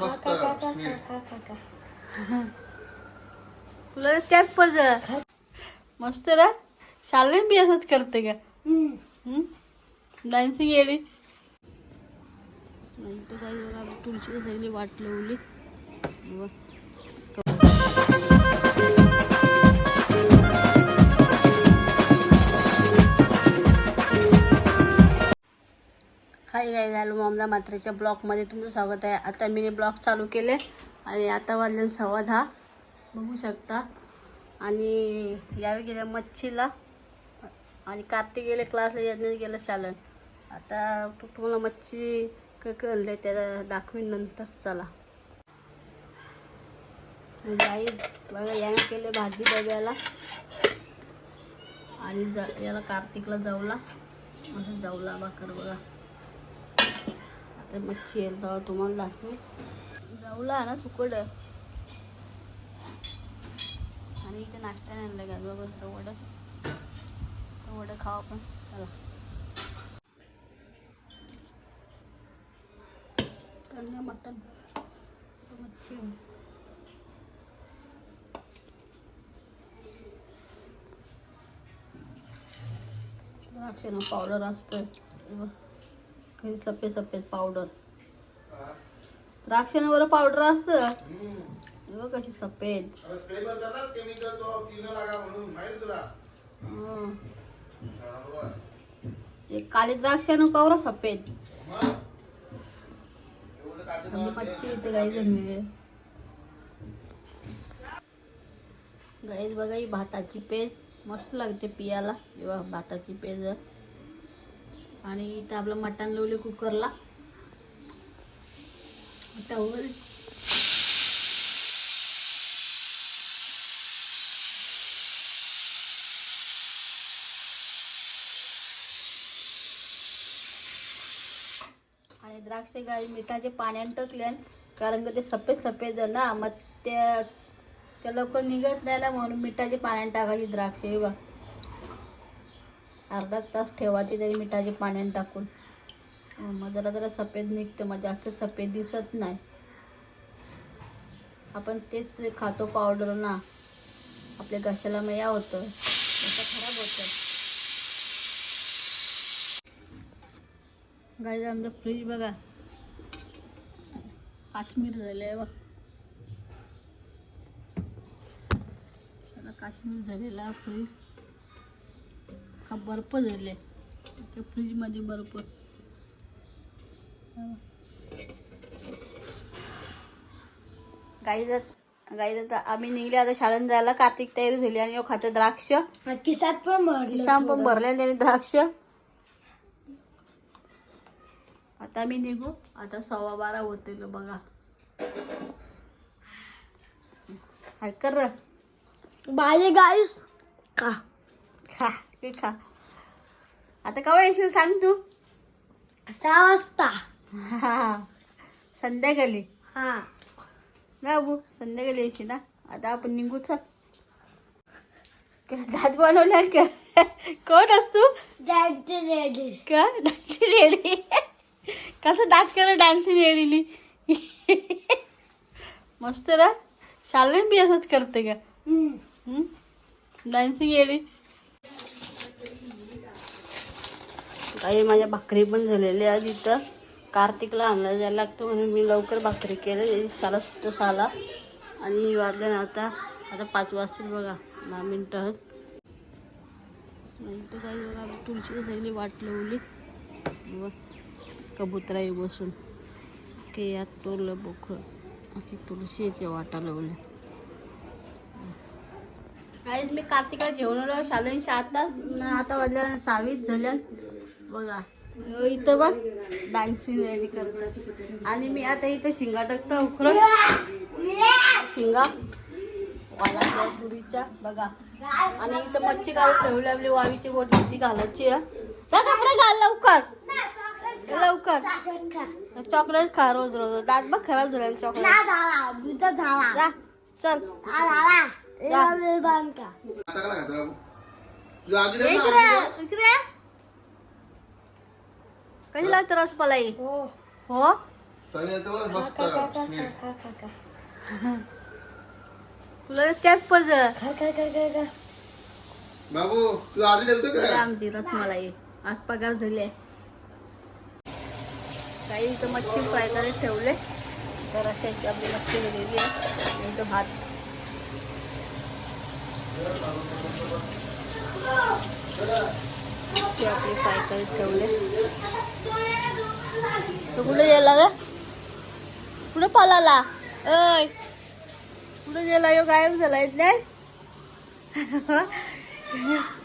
मस्त स्वीट तुला त्याच पज मस्त रा शालेन बी असंच करते का? डान्सिंग येली काही बघा आपली तुळशीची सगळी वाट लावली. जय हाय काय ममदा मात्रेच्या ब्लॉगमध्ये तुमचं स्वागत आहे. आता मी ब्लॉग चालू केले आणि आता वाजले सव्वा दहा. बघू शकता. आणि यावेळी गेल्या मच्छीला आणि कार्तिक गेले क्लासला याने गेलं शालन. आता तुम्हाला मच्छी काय कळले त्याला दाखवीन नंतर. चला. जाई बघा याने केले भाजी डब्याला आणि ज याला कार्तिकला जाऊला असं जाऊला भाकर बघा. आता मच्छी येईल तेव्हा तुम्हाला दाखवे जाऊला ना सुकड आणि इथे नाश्ता नाही आणलं का बघा वडं वडं खावा आपण चला काही सफेद सफेद पावडर द्राक्षानं बरं पावडर असतं कशी सफेद. काली द्राक्षानं कवरा सफेद. मच्छी इथे गाई जन्मिले गाईच बघा ही भाताची पेज मस्त लागते पियाला. जेव्हा भाताची पेज. आणि इथं आपलं मटण लावले कुकरला. त्यावर आणि द्राक्ष गाई मिठाचे पाण्यानं टाकले कारण का ते सफेद सफेद ना मग त्या त्या लवकर निघत नाही ना म्हणून मिठाचे पाण्यानं टाकायची द्राक्ष बघ. अर्धा तास ठेवायची तरी मिठाचे पाण्यात टाकून. मग जरा जरा सफेद निघतं मग जास्त सफेद दिसत नाही. आपण तेच खातो पावडर ना आपल्या घशाला मया होतं. खराब होतं. गाडी आमचं फ्रीज बघा. काश्मीर झालं आहे बघ काश्मीर झालेला फ्रीज हा बर्फ झाले? त्या फ्रीजमध्ये बर्फ. गाई जात गाई जात आम्ही निघले आता शाळेत जायला कार्तिक तयारी झाली आणि खाते द्राक्ष. किसात पण भरलं शाम पण भरले त्याने द्राक्ष. आता मी निघू. आता सव्वा बारा होतील बघा. हाय कर. माझे गाईस. खा. खा. ते खा. आता केव्हा येशील सांग तू? सहा वाजता. हा. संध्याकाळी. हा. ना बाबू संध्याकाळी येशील ना आता आपण निघू चल. दात बनवणार का? कोण असतो जायचे रेडी का? डान्सिंग लेडी कसं दात करा डान्सिंग लेडीली मस्त ना? शालेन बी असंच करते का? डान्सिंग लेडी काही माझ्या भाकरी पण झालेल्या आहेत इथं. कार्तिकला आणला जायला लागतो म्हणून मी लवकर भाकरी केलं. साला सुट्टं साला. आणि वाजलं ना आता आता पाच वाजतील बघा. दहा मिनटं आहेत. इथं काही बघा आपली तुळशीची सगळी वाट लावली. व कबुतराई बसून. के यात तोरलं बोख अशी तुळशीच्या वाटा लावल्या. काहीच मी कार्तिकला जेवण आलो शालेन शाळेतला आता वाजल्या सहावीत झाल्या. बघा. इथं बघ डान्सिंग रेडी करतात. आणि मी आता इथं शिंगा टाकतो उखरत शिंगा. वाला बघा. आणि इथं मच्छी घालून ठेवली आपली वावीची बोट ती घालायची आहे जा कपडे घाल लवकर. लवकर. चॉकलेट खा रोज रोज. दात बघ खराब झाले चॉकलेट झाला. चल. झाला जा. बांधका आता काय लागतं बाबू? तुझ्या आजीला ना इकडे आजीला- इकडे कशी लागतं रसमलाई हो. हो? मस्त स्वीट. तुला कॅप पज. बाबू तू आधी ठेवतो का आमची रसमलाई आज पगार झाली. आहे काही इथं मच्छी फ्राय करायला ठेवले. तर अशाची आपली मच्छी गेलेली आहे. आणि इथं भात. मच्छी आपली फ्राय करायला ठेवले. तो कुठे गेला रे कुठे पळाला? अय कुठे गेला? यो गायब झाला नाही?